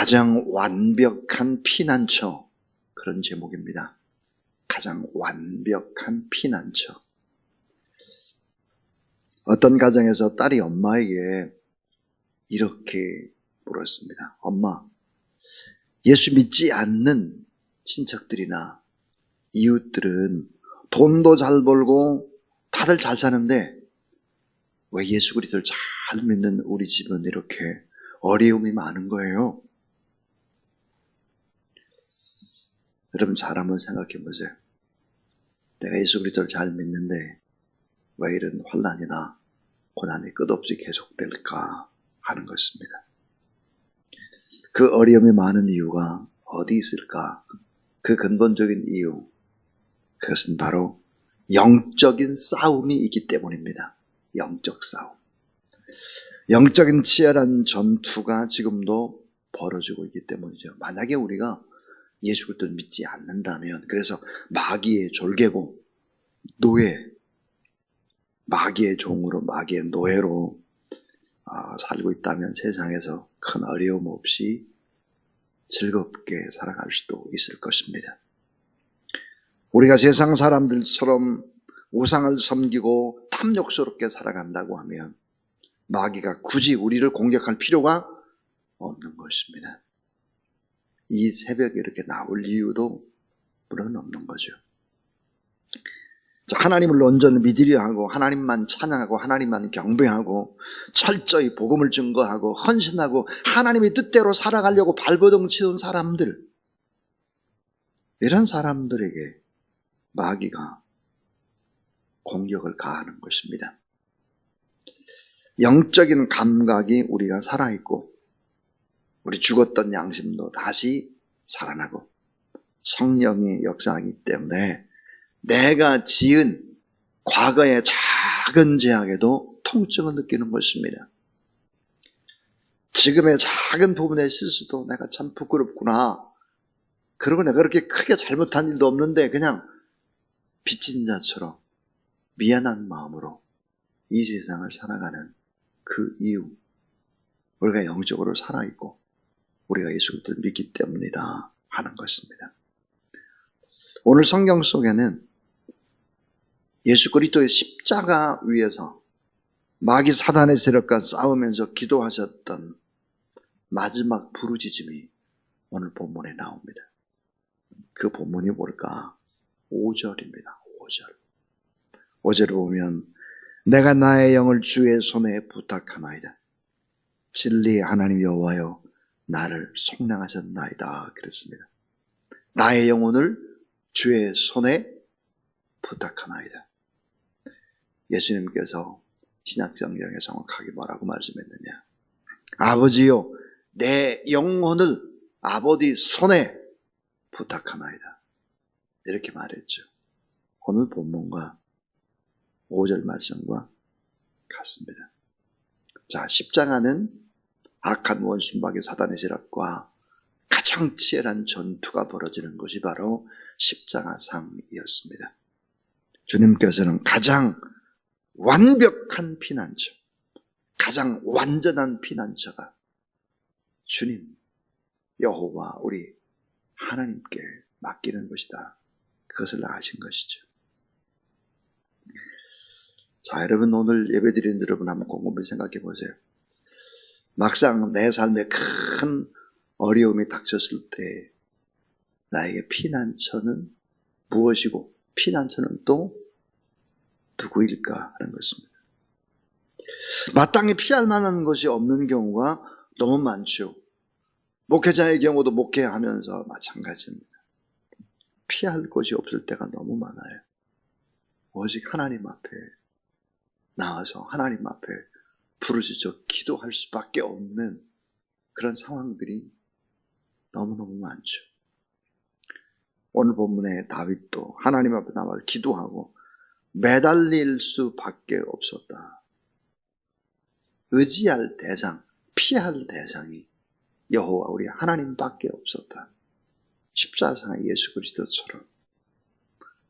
가장 완벽한 피난처 그런 제목입니다. 가장 완벽한 피난처. 어떤 가정에서 딸이 엄마에게 이렇게 물었습니다. 엄마, 예수 믿지 않는 친척들이나 이웃들은 돈도 잘 벌고 다들 잘 사는데 왜 예수 그리스도를 잘 믿는 우리 집은 이렇게 어려움이 많은 거예요? 여러분 잘 한번 생각해 보세요. 내가 예수 그리스도를 잘 믿는데 왜 이런 환란이나 고난이 끝없이 계속될까 하는 것입니다. 그 어려움이 많은 이유가 어디 있을까? 그 근본적인 이유, 그것은 바로 영적인 싸움이 있기 때문입니다. 영적 싸움. 영적인 치열한 전투가 지금도 벌어지고 있기 때문이죠. 만약에 우리가 예수 그리스도를 믿지 않는다면, 그래서 마귀의 졸개고 노예, 마귀의 종으로 마귀의 노예로 아, 살고 있다면 세상에서 큰 어려움 없이 즐겁게 살아갈 수도 있을 것입니다. 우리가 세상 사람들처럼 우상을 섬기고 탐욕스럽게 살아간다고 하면 마귀가 굳이 우리를 공격할 필요가 없는 것입니다. 이 새벽에 이렇게 나올 이유도 물론 없는 거죠. 자, 하나님을 온전히 믿으려 하고 하나님만 찬양하고 하나님만 경배하고 철저히 복음을 증거하고 헌신하고 하나님의 뜻대로 살아가려고 발버둥 치는 사람들 이런 사람들에게 마귀가 공격을 가하는 것입니다. 영적인 감각이 우리가 살아있고 우리 죽었던 양심도 다시 살아나고 성령이 역사하기 때문에 내가 지은 과거의 작은 죄악에도 통증을 느끼는 것입니다. 지금의 작은 부분의 실수도 내가 참 부끄럽구나. 그러고 내가 그렇게 크게 잘못한 일도 없는데 그냥 빚진 자처럼 미안한 마음으로 이 세상을 살아가는 그 이유. 우리가 영적으로 살아있고 우리가 예수를 믿기 때문이다 하는 것입니다. 오늘 성경 속에는 예수 그리스도의 십자가 위에서 마귀 사단의 세력과 싸우면서 기도하셨던 마지막 부르짖음이 오늘 본문에 나옵니다. 그 본문이 뭘까? 5절입니다. 5절. 5절을 보면 내가 나의 영을 주의 손에 부탁하나이다. 진리의 하나님 여호와여 나를 속량하셨나이다. 그랬습니다. 나의 영혼을 주의 손에 부탁하나이다. 예수님께서 신약성경에 정확하게 뭐라고 말씀했느냐. 아버지요, 내 영혼을 아버지 손에 부탁하나이다. 이렇게 말했죠. 오늘 본문과 5절 말씀과 같습니다. 자, 십자가는 악한 원순박의 사단의 세력과 가장 치열한 전투가 벌어지는 것이 바로 십자가상이었습니다. 주님께서는 가장 완벽한 피난처, 가장 완전한 피난처가 주님, 여호와 우리 하나님께 맡기는 것이다. 그것을 아신 것이죠. 자, 여러분 오늘 예배드리는 여러분 한번 곰곰이 생각해 보세요. 막상 내 삶에 큰 어려움이 닥쳤을 때 나에게 피난처는 무엇이고 피난처는 또 누구일까 하는 것입니다. 마땅히 피할 만한 것이 없는 경우가 너무 많죠. 목회자의 경우도 목회하면서 마찬가지입니다. 피할 것이 없을 때가 너무 많아요. 오직 하나님 앞에 나와서 하나님 앞에 부르짖어 기도할 수밖에 없는 그런 상황들이 너무너무 많죠. 오늘 본문에 다윗도 하나님 앞에 나와서 기도하고 매달릴 수밖에 없었다. 의지할 대상, 피할 대상이 여호와 우리 하나님밖에 없었다. 십자상의 예수 그리스도처럼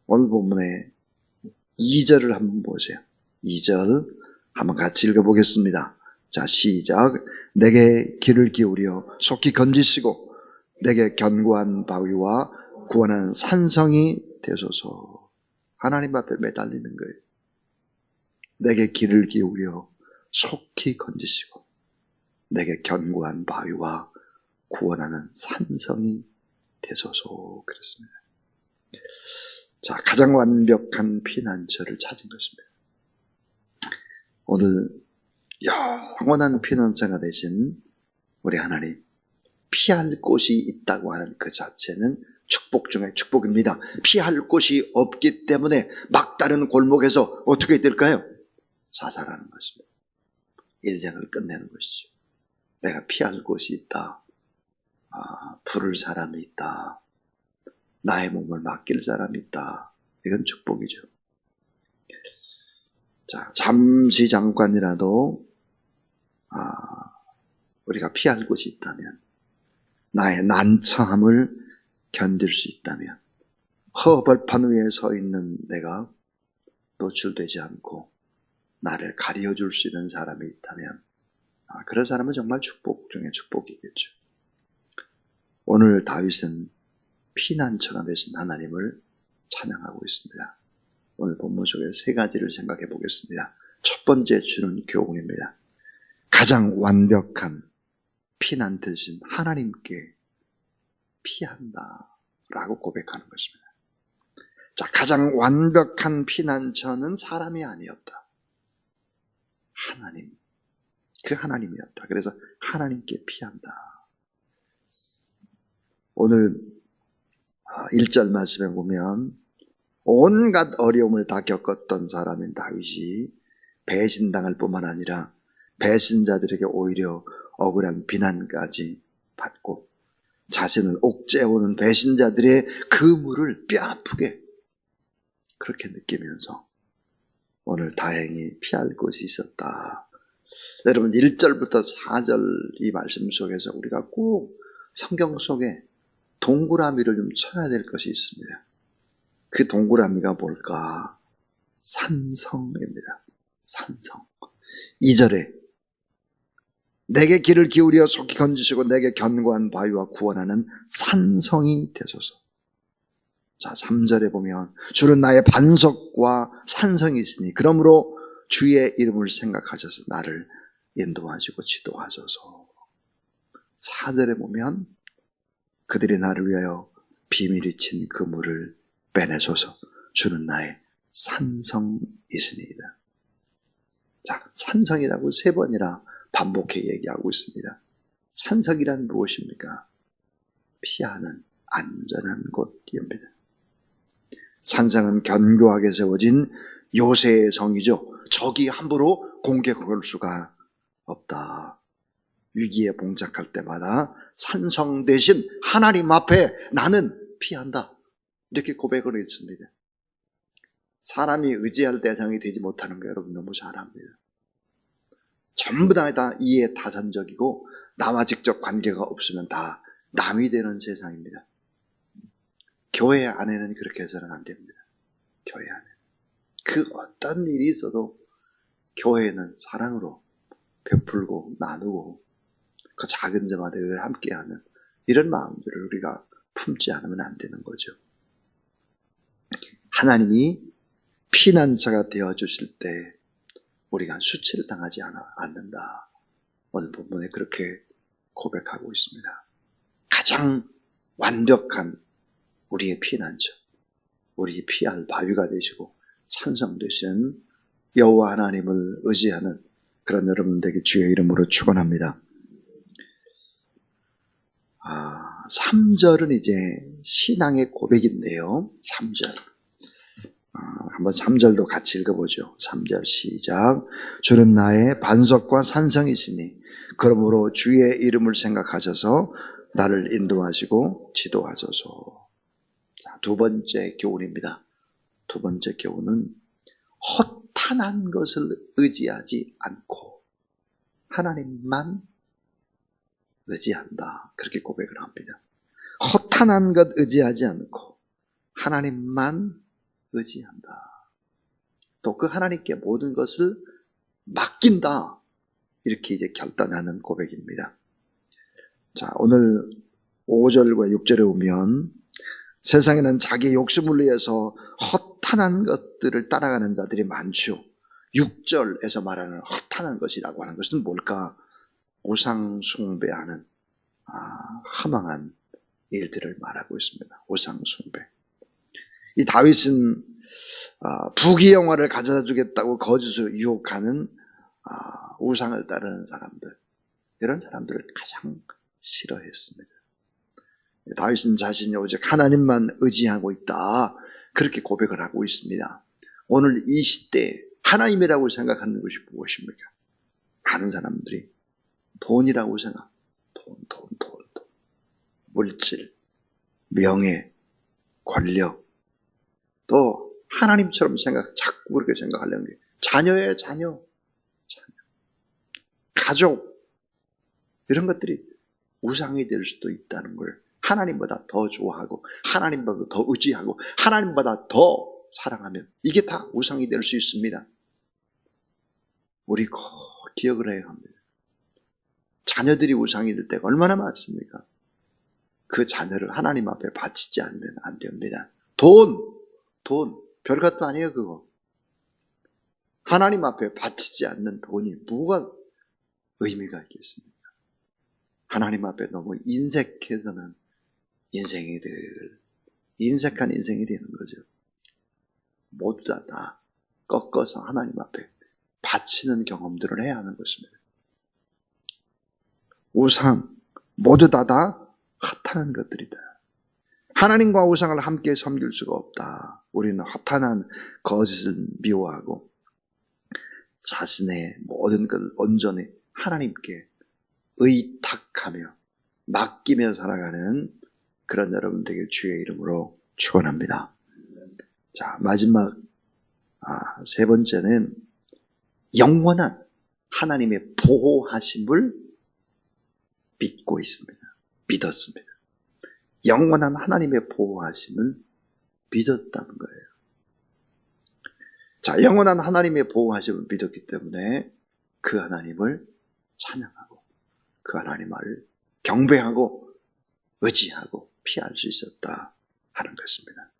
오늘 본문에 2절을 한번 보세요. 2절 한번 같이 읽어보겠습니다. 자, 시작. 내게 귀를 기울여 속히 건지시고 내게 견고한 바위와 구원하는 산성이 되소서. 하나님 앞에 매달리는 거예요. 내게 귀를 기울여 속히 건지시고 내게 견고한 바위와 구원하는 산성이 되소서 그랬습니다. 자, 가장 완벽한 피난처를 찾은 것입니다. 오늘 영원한 피난처가 되신 우리 하나님 피할 곳이 있다고 하는 그 자체는 축복 중에 축복입니다. 피할 곳이 없기 때문에 막다른 골목에서 어떻게 될까요? 자살하는 것입니다. 인생을 끝내는 것이죠. 내가 피할 곳이 있다. 아, 부를 사람이 있다. 나의 몸을 맡길 사람이 있다. 이건 축복이죠. 자, 잠시 잠깐이라도 아, 우리가 피할 곳이 있다면 나의 난처함을 견딜 수 있다면 허벌판 위에 서 있는 내가 노출되지 않고 나를 가려줄 수 있는 사람이 있다면 아, 그런 사람은 정말 축복 중에 축복이겠죠. 오늘 다윗은 피난처가 되신 하나님을 찬양하고 있습니다. 오늘 본문 속에 세 가지를 생각해 보겠습니다. 첫 번째 주는 교훈입니다. 가장 완벽한 피난 대신 하나님께 피한다. 라고 고백하는 것입니다. 자, 가장 완벽한 피난처는 사람이 아니었다. 하나님. 그 하나님이었다. 그래서 하나님께 피한다. 오늘 1절 말씀에 보면 온갖 어려움을 다 겪었던 사람인 다윗이 배신당할 뿐만 아니라 배신자들에게 오히려 억울한 비난까지 받고 자신을 옥죄오는 배신자들의 그 물을 뼈아프게 그렇게 느끼면서 오늘 다행히 피할 곳이 있었다. 여러분 1절부터 4절 이 말씀 속에서 우리가 꼭 성경 속에 동그라미를 좀 쳐야 될 것이 있습니다. 그 동그라미가 뭘까? 산성입니다. 산성. 2절에 내게 길을 기울여 속히 건지시고 내게 견고한 바위와 구원하는 산성이 되소서. 자, 3절에 보면 주는 나의 반석과 산성이 있으니 그러므로 주의 이름을 생각하셔서 나를 인도하시고 지도하소서. 4절에 보면 그들이 나를 위하여 비밀이 친 그물을 빼내소서. 주는 나의 산성이시니이다. 자, 산성이라고 세 번이나 반복해 얘기하고 있습니다. 산성이란 무엇입니까? 피하는 안전한 곳입니다. 산성은 견고하게 세워진 요새의 성이죠. 적이 함부로 공격할 수가 없다. 위기에 봉착할 때마다 산성 대신 하나님 앞에 나는 피한다. 이렇게 고백을 했습니다. 사람이 의지할 대상이 되지 못하는 거 여러분 너무 잘 압니다. 전부 다, 다 이해 타산적이고 나와 직접 관계가 없으면 다 남이 되는 세상입니다. 교회 안에는 그렇게 해서는 안 됩니다. 교회 안에. 그 어떤 일이 있어도 교회는 사랑으로 베풀고 나누고 그 작은 점마다 함께하는 이런 마음들을 우리가 품지 않으면 안 되는 거죠. 하나님이 피난처가 되어 주실 때 우리가 수치를 당하지 않는다. 오늘 본문에 그렇게 고백하고 있습니다. 가장 완벽한 우리의 피난처, 우리 피할 바위가 되시고 찬성되신 여호와 하나님을 의지하는 그런 여러분들에게 주의 이름으로 축원합니다. 아, 3절은 이제 신앙의 고백인데요. 3절. 아, 한번 3절도 같이 읽어보죠. 3절 시작. 주는 나의 반석과 산성이시니 그러므로 주의 이름을 생각하셔서 나를 인도하시고 지도하소서. 자, 두 번째 교훈입니다. 두 번째 교훈은 허탄한 것을 의지하지 않고 하나님만 의지한다. 그렇게 고백을 합니다. 허탄한 것 의지하지 않고 하나님만 의지한다. 또 그 하나님께 모든 것을 맡긴다. 이렇게 이제 결단하는 고백입니다. 자, 오늘 5절과 6절에 오면 세상에는 자기 욕심을 위해서 허탄한 것들을 따라가는 자들이 많죠. 6절에서 말하는 허탄한 것이라고 하는 것은 뭘까? 우상 숭배하는 아, 허망한 일들을 말하고 있습니다. 우상 숭배. 이 다윗은 아, 부귀 영화를 가져다 주겠다고 거짓으로 유혹하는 아, 우상을 따르는 사람들 이런 사람들을 가장 싫어했습니다. 다윗은 자신이 오직 하나님만 의지하고 있다 그렇게 고백을 하고 있습니다. 오늘 이 시대에 하나님이라고 생각하는 것이 무엇입니까? 많은 사람들이 돈이라고 생각, 돈, 돈, 돈, 돈. 물질, 명예, 권력, 또 하나님처럼 생각, 자꾸 그렇게 생각하려는 게 자녀의 자녀, 자녀, 가족 이런 것들이 우상이 될 수도 있다는 걸 하나님보다 더 좋아하고 하나님보다 더 의지하고 하나님보다 더 사랑하면 이게 다 우상이 될 수 있습니다. 우리 꼭 기억을 해야 합니다. 자녀들이 우상이 될 때가 얼마나 많습니까? 그 자녀를 하나님 앞에 바치지 않으면 안 됩니다. 돈, 돈, 별것도 아니에요, 그거. 하나님 앞에 바치지 않는 돈이 뭐가 의미가 있겠습니까? 하나님 앞에 너무 인색해서는 인생이 될, 인색한 인생이 되는 거죠. 모두 다, 다 꺾어서 하나님 앞에 바치는 경험들을 해야 하는 것입니다. 우상, 모두 다 다 허탄한 것들이다. 하나님과 우상을 함께 섬길 수가 없다. 우리는 허탄한 거짓을 미워하고 자신의 모든 것을 온전히 하나님께 의탁하며 맡기며 살아가는 그런 여러분 되길 주의 이름으로 축원합니다. 자 마지막 아, 세 번째는 영원한 하나님의 보호하심을 믿고 있습니다. 믿었습니다. 영원한 하나님의 보호하심을 믿었다는 거예요. 자, 영원한 하나님의 보호하심을 믿었기 때문에 그 하나님을 찬양하고 그 하나님을 경배하고 의지하고 피할 수 있었다 하는 것입니다.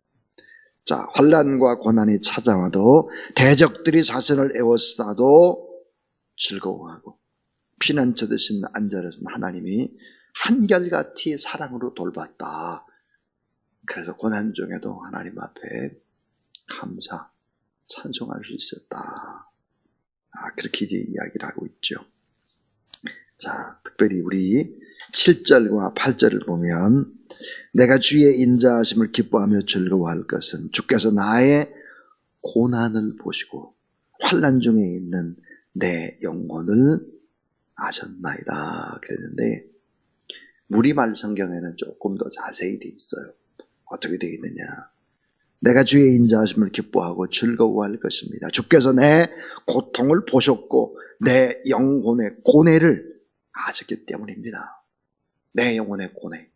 자, 환란과 고난이 찾아와도 대적들이 자신을 에워싸도 즐거워하고 피난처 되신 안전에서 하나님이 한결같이 사랑으로 돌봤다. 그래서 고난 중에도 하나님 앞에 감사, 찬송할 수 있었다. 아, 그렇게 이제 이야기를 하고 있죠. 자, 특별히 우리 7절과 8절을 보면 내가 주의 인자하심을 기뻐하며 즐거워할 것은 주께서 나의 고난을 보시고 환란 중에 있는 내 영혼을 아셨나이다. 그랬는데 무리말 성경에는 조금 더 자세히 돼 있어요. 어떻게 되어 있느냐? 내가 주의 인자하심을 기뻐하고 즐거워할 것입니다. 주께서 내 고통을 보셨고 내 영혼의 고뇌를 아셨기 때문입니다. 내 영혼의 고뇌.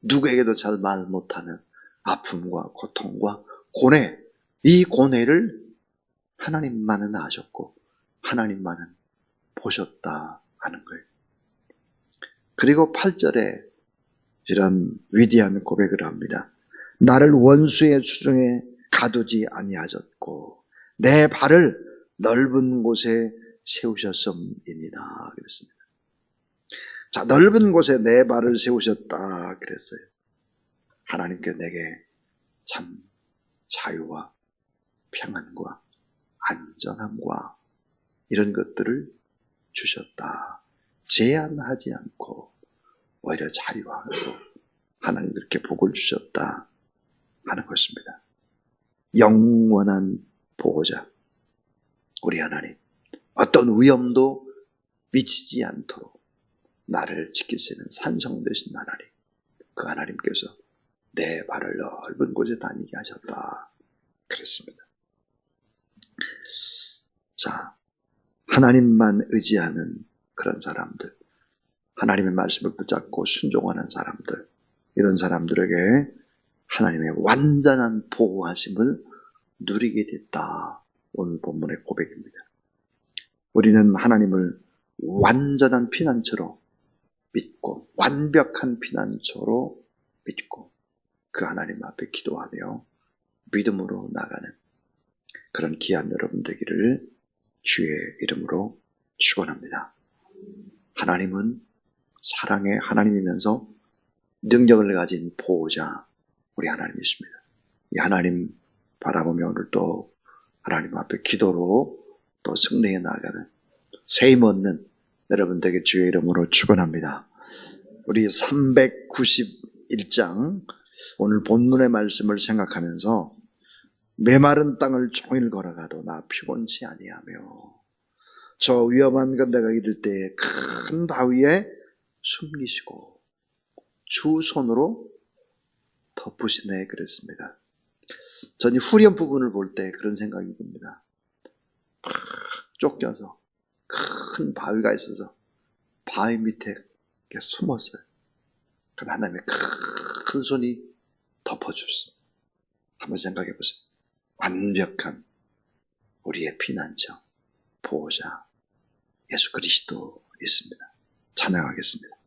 누구에게도 잘 말 못하는 아픔과 고통과 고뇌. 이 고뇌를 하나님만은 아셨고 하나님만은 보셨다 하는 거예요. 그리고 8절에 이런 위대한 고백을 합니다. 나를 원수의 수중에 가두지 아니하셨고 내 발을 넓은 곳에 세우셨음입니다. 그랬습니다. 자, 넓은 곳에 내 발을 세우셨다 그랬어요. 하나님께 내게 참 자유와 평안과 안전함과 이런 것들을 주셨다. 제한하지 않고 오히려 자유하고 하나님께 복을 주셨다 하는 것입니다. 영원한 보호자 우리 하나님 어떤 위험도 미치지 않도록 나를 지키시는 산성 되신 하나님 그 하나님께서 내 발을 넓은 곳에 다니게 하셨다 그랬습니다. 자 하나님만 의지하는 그런 사람들 하나님의 말씀을 붙잡고 순종하는 사람들, 이런 사람들에게 하나님의 완전한 보호하심을 누리게 됐다. 오늘 본문의 고백입니다. 우리는 하나님을 완전한 피난처로 믿고 완벽한 피난처로 믿고 그 하나님 앞에 기도하며 믿음으로 나가는 그런 귀한 여러분 되기를 주의 이름으로 축원합니다. 하나님은 사랑의 하나님이면서 능력을 가진 보호자 우리 하나님이십니다. 이 하나님 바라보며 오늘 또 하나님 앞에 기도로 또 승리해 나가는 세임 얻는 여러분들에게 주의 이름으로 축원합니다. 우리 391장 오늘 본문의 말씀을 생각하면서 메마른 땅을 종일 걸어가도 나 피곤치 아니하며 저 위험한 건데가 이를 때큰 바위에 숨기시고 주 손으로 덮으시네 그랬습니다. 전이 후렴 부분을 볼 때 그런 생각이 듭니다. 팍 쫓겨서 큰 바위가 있어서 바위 밑에 숨었어요. 그럼 하나님의 큰 손이 덮어줬어. 한번 생각해 보세요. 완벽한 우리의 피난처, 보호자, 예수 그리스도 있습니다. 찬양하겠습니다.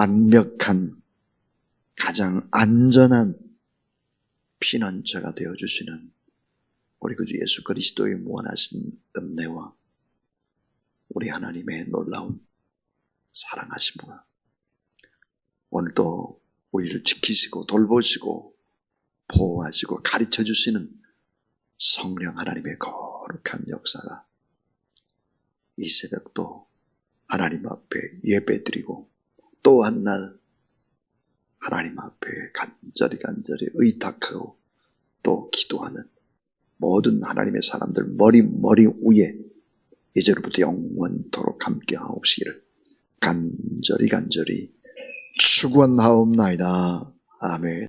완벽한, 가장 안전한 피난처가 되어 주시는 우리 구주 예수 그리스도의 무한하신 은혜와 우리 하나님의 놀라운 사랑하심과 오늘도 우리를 지키시고 돌보시고 보호하시고 가르쳐 주시는 성령 하나님의 거룩한 역사가 이 새벽도 하나님 앞에 예배드리고 또 한 날 하나님 앞에 간절히 간절히 의탁하고 또 기도하는 모든 하나님의 사람들 머리 머리 위에 이제로부터 영원토록 함께 하옵시기를 간절히 간절히 축원하옵나이다. 아멘.